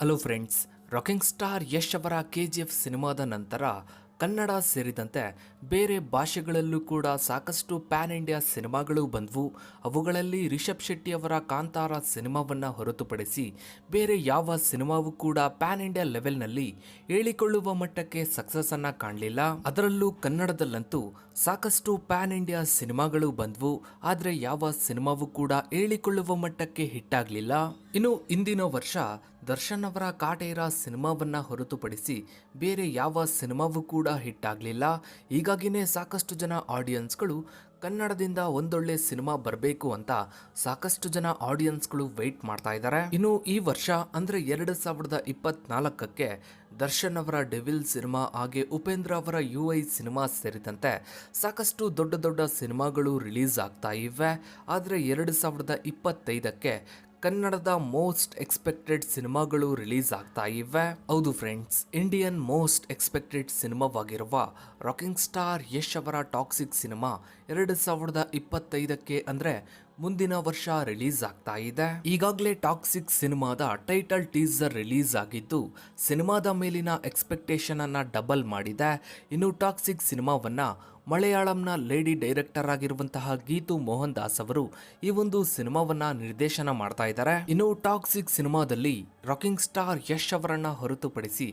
Hello friends rocking star Yash ಅವರ K G F ಸಿನಿಮಾದ ನಂತರ ಕನ್ನಡ ಸೇರಿದಂತೆ ಬೇರೆ ಭಾಷೆಗಳಲ್ಲೂ ಕೂಡ ಸಾಕಷ್ಟು ಪ್ಯಾನ್ ಇಂಡಿಯಾ ಸಿನಿಮಾಗಳು ಬಂದವು. ಅವುಗಳಲ್ಲಿ ರಿಷಬ್ ಶೆಟ್ಟಿ ಅವರ ಕಾಂತಾರ ಸಿನಿಮಾವನ್ನು ಹೊರತುಪಡಿಸಿ ಬೇರೆ ಯಾವ ಸಿನಿಮಾವೂ ಕೂಡ ಪ್ಯಾನ್ ಇಂಡಿಯಾ ಲೆವೆಲ್ನಲ್ಲಿ ಹೇಳಿಕೊಳ್ಳುವ ಮಟ್ಟಕ್ಕೆ ಸಕ್ಸಸ್ ಅನ್ನ ಕಾಣಲಿಲ್ಲ. ಅದರಲ್ಲೂ ಕನ್ನಡದಲ್ಲಂತೂ ಸಾಕಷ್ಟು ಪ್ಯಾನ್ ಇಂಡಿಯಾ ಸಿನಿಮಾಗಳು ಬಂದವು. ಆದರೆ ಯಾವ ಸಿನಿಮಾವೂ ಕೂಡ ಹೇಳಿಕೊಳ್ಳುವ ಮಟ್ಟಕ್ಕೆ ಹಿಟ್ ಆಗಲಿಲ್ಲ ಇನ್ನು ಇಂದಿನ ವರ್ಷ ದರ್ಶನ್ ಅವರ ಕಾಟೇರ ಸಿನಿಮಾವನ್ನ ಹೊರತುಪಡಿಸಿ ಬೇರೆ ಯಾವ ಸಿನಿಮಾವೂ ಕೂಡ ಹಿಟ್ ಆಗಲಿಲ್ಲ. ಹೀಗಾಗಿನೇ ಸಾಕಷ್ಟು ಜನ ಆಡಿಯನ್ಸ್ಗಳು ಕನ್ನಡದಿಂದ ಒಂದೊಳ್ಳೆ ಸಿನಿಮಾ ಬರಬೇಕು ಅಂತ ಸಾಕಷ್ಟು ಜನ ಆಡಿಯನ್ಸ್ಗಳು ವೆಯ್ಟ್ ಮಾಡ್ತಾ ಇದ್ದಾರೆ. ಇನ್ನು ಈ ವರ್ಷ ಅಂದ್ರೆ ಎರಡು ಸಾವಿರದ ಇಪ್ಪತ್ನಾಲ್ಕಕ್ಕೆ ದರ್ಶನ್ ಅವರ ಡೆವಿಲ್ ಸಿನಿಮಾ ಹಾಗೆ ಉಪೇಂದ್ರ ಅವರ ಯು ಐ ಸಿನಿಮಾ ಸೇರಿದಂತೆ ಸಾಕಷ್ಟು ದೊಡ್ಡ ದೊಡ್ಡ ಸಿನಿಮಾಗಳು ರಿಲೀಸ್ ಆಗ್ತಾ ಇವೆ. ಆದರೆ ಎರಡು ಸಾವಿರದ ಇಪ್ಪತ್ತೈದಕ್ಕೆ ಕನ್ನಡದ ಮೋಸ್ಟ್ ಎಕ್ಸ್ಪೆಕ್ಟೆಡ್ ಸಿನಿಮಾಗಳು ರಿಲೀಸ್ ಆಗ್ತಾ ಇವೆ. ಹೌದು ಫ್ರೆಂಡ್ಸ್, ಇಂಡಿಯನ್ ಮೋಸ್ಟ್ ಎಕ್ಸ್ಪೆಕ್ಟೆಡ್ ಸಿನಿಮಾವಾಗಿರುವ ರಾಕಿಂಗ್ ಸ್ಟಾರ್ ಯಶ್ ಅವರ ಟಾಕ್ಸಿಕ್ ಸಿನಿಮಾ ಎರಡು ಸಾವಿರದ ಇಪ್ಪತ್ತೈದಕ್ಕೆ ಅಂದ್ರೆ ಮುಂದಿನ ವರ್ಷ ರಿಲೀಸ್ ಆಗ್ತಾ ಇದೆ. ಈಗಾಗಲೇ ಟಾಕ್ಸಿಕ್ ಸಿನಿಮಾದ ಟೈಟಲ್ ಟೀಸರ್ ರಿಲೀಸ್ ಆಗಿದ್ದು, ಸಿನಿಮಾದ ಮೇಲಿನ ಎಕ್ಸ್ಪೆಕ್ಟೇಷನ್ ಅನ್ನ ಡಬಲ್ ಮಾಡಿದೆ. ಇನ್ನು ಟಾಕ್ಸಿಕ್ ಸಿನಿಮಾವನ್ನ ಮಲಯಾಳಂನ ಲೇಡಿ ಡೈರೆಕ್ಟರ್ ಆಗಿರುವಂತಹ ಗೀತು ಮೋಹನ್ ದಾಸ್ ಅವರು ಈ ಒಂದು ಸಿನಿಮಾವನ್ನ ನಿರ್ದೇಶನ ಮಾಡ್ತಾ ಇದ್ದಾರೆ. ಇನ್ನು ಟಾಕ್ಸಿಕ್ ಸಿನಿಮಾದಲ್ಲಿ ರಾಕಿಂಗ್ ಸ್ಟಾರ್ ಯಶ್ ಅವರನ್ನ ಹೊರತುಪಡಿಸಿ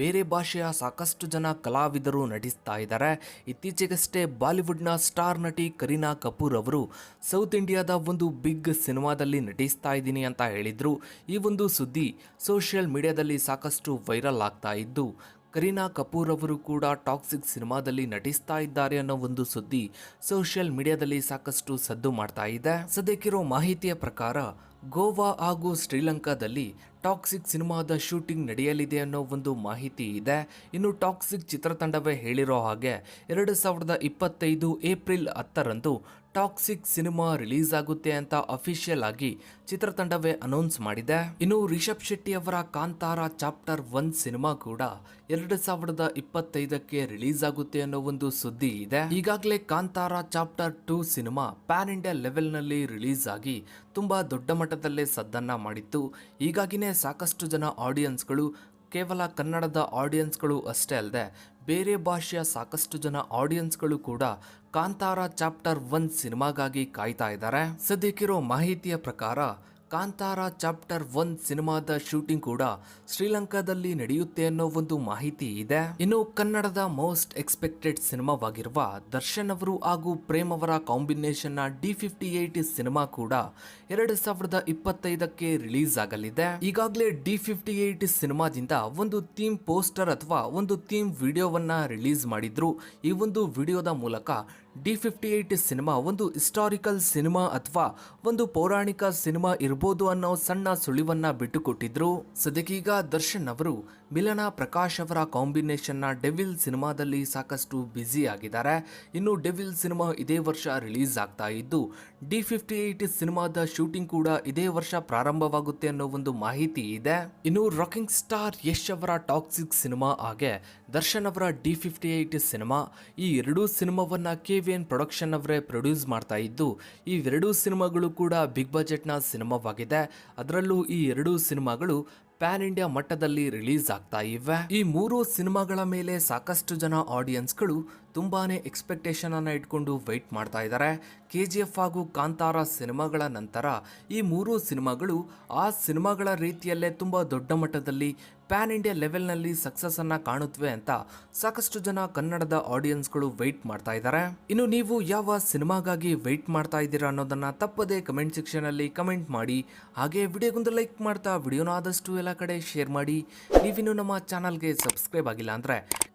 ಬೇರೆ ಭಾಷೆಯ ಸಾಕಷ್ಟು ಜನ ಕಲಾವಿದರು ನಟಿಸ್ತಾ ಇದ್ದಾರೆ. ಇತ್ತೀಚೆಗಷ್ಟೇ ಬಾಲಿವುಡ್ನ ಸ್ಟಾರ್ ನಟಿ ಕರೀನಾ ಕಪೂರ್ ಅವರು ಸೌತ್ ಇಂಡಿಯಾದ ಒಂದು ಬಿಗ್ ಸಿನಿಮಾದಲ್ಲಿ ನಟಿಸ್ತಾ ಇದ್ದೀನಿ ಅಂತ ಹೇಳಿದ್ರು. ಈ ಒಂದು ಸುದ್ದಿ ಸೋಷಿಯಲ್ ಮೀಡಿಯಾದಲ್ಲಿ ಸಾಕಷ್ಟು ವೈರಲ್ ಆಗ್ತಾ ಇದ್ದು ಕರೀನಾ ಕಪೂರ್ ಅವರು ಕೂಡ ಟಾಕ್ಸಿಕ್ ಸಿನಿಮಾದಲ್ಲಿ ನಟಿಸ್ತಾ ಇದ್ದಾರೆ ಅನ್ನೋ ಒಂದು ಸುದ್ದಿ ಸೋಷಿಯಲ್ ಮೀಡಿಯಾದಲ್ಲಿ ಸಾಕಷ್ಟು ಸದ್ದು ಮಾಡ್ತಾ ಇದೆ. ಸದ್ಯಕ್ಕಿರೋ ಮಾಹಿತಿಯ ಪ್ರಕಾರ ಗೋವಾ ಹಾಗೂ ಶ್ರೀಲಂಕಾದಲ್ಲಿ ಟಾಕ್ಸಿಕ್ ಸಿನಿಮಾದ ಶೂಟಿಂಗ್ ನಡೆಯಲಿದೆ ಅನ್ನೋ ಒಂದು ಮಾಹಿತಿ ಇದೆ. ಇನ್ನು ಟಾಕ್ಸಿಕ್ ಚಿತ್ರತಂಡವೇ ಹೇಳಿರೋ ಹಾಗೆ ಎರಡು ಸಾವಿರದ ಇಪ್ಪತ್ತೈದು ಏಪ್ರಿಲ್ ಹತ್ತರಂದು ಟಾಕ್ಸಿಕ್ ಸಿನಿಮಾ ರಿಲೀಸ್ ಆಗುತ್ತೆ ಅಂತ ಅಫಿಷಿಯಲ್ ಆಗಿ ಚಿತ್ರತಂಡವೇ ಅನೌನ್ಸ್ ಮಾಡಿದೆ. ಇನ್ನು ರಿಷಬ್ ಶೆಟ್ಟಿ ಅವರ ಕಾಂತಾರ ಚಾಪ್ಟರ್ ಒನ್ ಸಿನಿಮಾ ಕೂಡ ಎರಡು ಸಾವಿರದ ಇಪ್ಪತ್ತೈದಕ್ಕೆ ರಿಲೀಸ್ ಆಗುತ್ತೆ ಅನ್ನೋ ಒಂದು ಸುದ್ದಿ ಇದೆ. ಈಗಾಗಲೇ Kantara chapter two cinema pan India ಲೆವೆಲ್ನಲ್ಲಿ release ಆಗಿ ತುಂಬಾ ದೊಡ್ಡ ಮಟ್ಟದಲ್ಲೇ ಸದ್ದನ್ನ ಮಾಡಿತ್ತು. ಹೀಗಾಗಿನೇ ಸಾಕಷ್ಟು ಜನ ಆಡಿಯನ್ಸ್ಗಳು, ಕೇವಲ ಕನ್ನಡದ ಆಡಿಯನ್ಸ್ಗಳು ಅಷ್ಟೇ ಅಲ್ಲದೆ ಬೇರೆ ಭಾಷೆಯ ಸಾಕಷ್ಟು ಜನ ಆಡಿಯನ್ಸ್ಗಳು ಕೂಡ ಕಾಂತಾರ ಚಾಪ್ಟರ್ ಒನ್ ಸಿನಿಮಾಗಾಗಿ ಕಾಯ್ತಾ ಇದ್ದಾರೆ. ಸದ್ಯಕ್ಕಿರೋ ಮಾಹಿತಿಯ ಪ್ರಕಾರ ಕಾಂತಾರ ಚಾಪ್ಟರ್ ಒನ್ ಸಿನಿಮಾದ ಶೂಟಿಂಗ್ ಕೂಡ ಶ್ರೀಲಂಕಾದಲ್ಲಿ ನಡೆಯುತ್ತೆ ಅನ್ನೋ ಒಂದು ಮಾಹಿತಿ ಇದೆ. ಇನ್ನು ಕನ್ನಡದ ಮೋಸ್ಟ್ ಎಕ್ಸ್ಪೆಕ್ಟೆಡ್ ಸಿನಿಮಾವಾಗಿರುವ ದರ್ಶನ್ ಅವರು ಹಾಗೂ ಪ್ರೇಮ್ ಅವರ ಕಾಂಬಿನೇಷನ್ನ ಡಿ ಫಿಫ್ಟಿ ಏಟ್ ಸಿನಿಮಾ ಕೂಡ ಎರಡು ಸಾವಿರದ ಇಪ್ಪತ್ತೈದಕ್ಕೆ ರಿಲೀಸ್ ಆಗಲಿದೆ. ಈಗಾಗಲೇ ಡಿ ಫಿಫ್ಟಿ ಏಟ್ ಸಿನಿಮಾದಿಂದ ಒಂದು ಥೀಮ್ ಪೋಸ್ಟರ್ ಅಥವಾ ಒಂದು ಥೀಮ್ ವಿಡಿಯೋವನ್ನ ರಿಲೀಸ್ ಮಾಡಿದ್ರು. ಈ ಒಂದು ವಿಡಿಯೋದ ಮೂಲಕ ಡಿ ಫಿಫ್ಟಿ ಏಟ್ ಸಿನಿಮಾ ಒಂದು ಹಿಸ್ಟಾರಿಕಲ್ ಸಿನಿಮಾ ಅಥವಾ ಒಂದು ಪೌರಾಣಿಕ ಸಿನಿಮಾ ಇರ್ಬೋದು ಅನ್ನೋ ಸಣ್ಣ ಸುಳಿವನ್ನ ಬಿಟ್ಟುಕೊಟ್ಟಿದ್ರು. ಸದ್ಯಕ್ಕೀಗ ದರ್ಶನ್ ಅವರು ಮಿಲನ ಪ್ರಕಾಶ್ ಅವರ ಕಾಂಬಿನೇಷನ್ನ ಡೆವಿಲ್ ಸಿನಿಮಾದಲ್ಲಿ ಸಾಕಷ್ಟು ಬ್ಯುಸಿ ಆಗಿದ್ದಾರೆ. ಇನ್ನು ಡೆವಿಲ್ ಸಿನಿಮಾ ಇದೇ ವರ್ಷ ರಿಲೀಸ್ ಆಗ್ತಾ ಇದ್ದು ಡಿ ಫಿಫ್ಟಿ ಏಟ್ ಸಿನಿಮಾದ ಶೂಟಿಂಗ್ ಕೂಡ ಇದೇ ವರ್ಷ ಪ್ರಾರಂಭವಾಗುತ್ತೆ ಅನ್ನೋ ಒಂದು ಮಾಹಿತಿ ಇದೆ. ಇನ್ನು ರಾಕಿಂಗ್ ಸ್ಟಾರ್ ಯಶ್ ಅವರ ಟಾಕ್ಸಿಕ್ ಸಿನಿಮಾ ಹಾಗೆ ದರ್ಶನ್ ಅವರ ಡಿ ಫಿಫ್ಟಿ ಏಟ್ ಸಿನಿಮಾ ಈ ಎರಡೂ ಸಿನಿಮಾವನ್ನ ಕೆ ವಿ ಎನ್ ಪ್ರೊಡಕ್ಷನ್ ಅವರೇ ಪ್ರೊಡ್ಯೂಸ್ ಮಾಡ್ತಾ ಇದ್ದು, ಈ ಎರಡೂ ಸಿನಿಮಾಗಳು ಕೂಡ ಬಿಗ್ ಬಜೆಟ್ನ ಸಿನಿಮಾವಾಗಿದೆ. ಅದರಲ್ಲೂ ಈ ಎರಡೂ ಸಿನಿಮಾಗಳು ಪ್ಯಾನ್ ಇಂಡಿಯಾ ಮಟ್ಟದಲ್ಲಿ ರಿಲೀಸ್ ಆಗ್ತಾ ಇವೆ. ಈ ಮೂರು ಸಿನಿಮಾಗಳ ಮೇಲೆ ಸಾಕಷ್ಟು ಜನ ಆಡಿಯನ್ಸ್ಗಳು ತುಂಬಾನೇ ಎಕ್ಸ್ಪೆಕ್ಟೇಷನ್ ಅನ್ನ ಇಟ್ಕೊಂಡು ವೆಯ್ಟ್ ಮಾಡ್ತಾ ಇದ್ದಾರೆ ಕೆ ಜಿ ಎಫ್ ಹಾಗೂ ಕಾಂತಾರ ಸಿನಿಮಾಗಳ ನಂತರ ಈ ಮೂರು ಸಿನಿಮಾಗಳು ಆ ಸಿನಿಮಾಗಳ ರೀತಿಯಲ್ಲೇ ತುಂಬಾ ದೊಡ್ಡ ಮಟ್ಟದಲ್ಲಿ ಪ್ಯಾನ್ ಇಂಡಿಯಾ ಲೆವೆಲ್ನಲ್ಲಿ ಸಕ್ಸಸ್ ಅನ್ನ ಕಾಣುತ್ತವೆ ಅಂತ ಸಾಕಷ್ಟು ಜನ ಕನ್ನಡದ ಆಡಿಯನ್ಸ್ಗಳು ವೆಯ್ಟ್ ಮಾಡ್ತಾ ಇದ್ದಾರೆ ಇನ್ನು ನೀವು ಯಾವ ಸಿನಿಮಾಗಾಗಿ ವೆಯ್ಟ್ ಮಾಡ್ತಾ ಇದ್ದೀರಾ ಅನ್ನೋದನ್ನ ತಪ್ಪದೇ ಕಮೆಂಟ್ ಸೆಕ್ಷನಲ್ಲಿ ಕಮೆಂಟ್ ಮಾಡಿ. ಹಾಗೆ ವಿಡಿಯೋಗೊಂದು ಲೈಕ್ ಮಾಡ್ತಾ, ವಿಡಿಯೋನ ಆದಷ್ಟು ಎಲ್ಲ ಕಡೆ ಶೇರ್ ಮಾಡಿ. ನೀವಿನ್ನು ನಮ್ಮ ಚಾನಲ್ಗೆ ಸಬ್ಸ್ಕ್ರೈಬ್ ಆಗಿಲ್ಲ ಅಂದ್ರೆ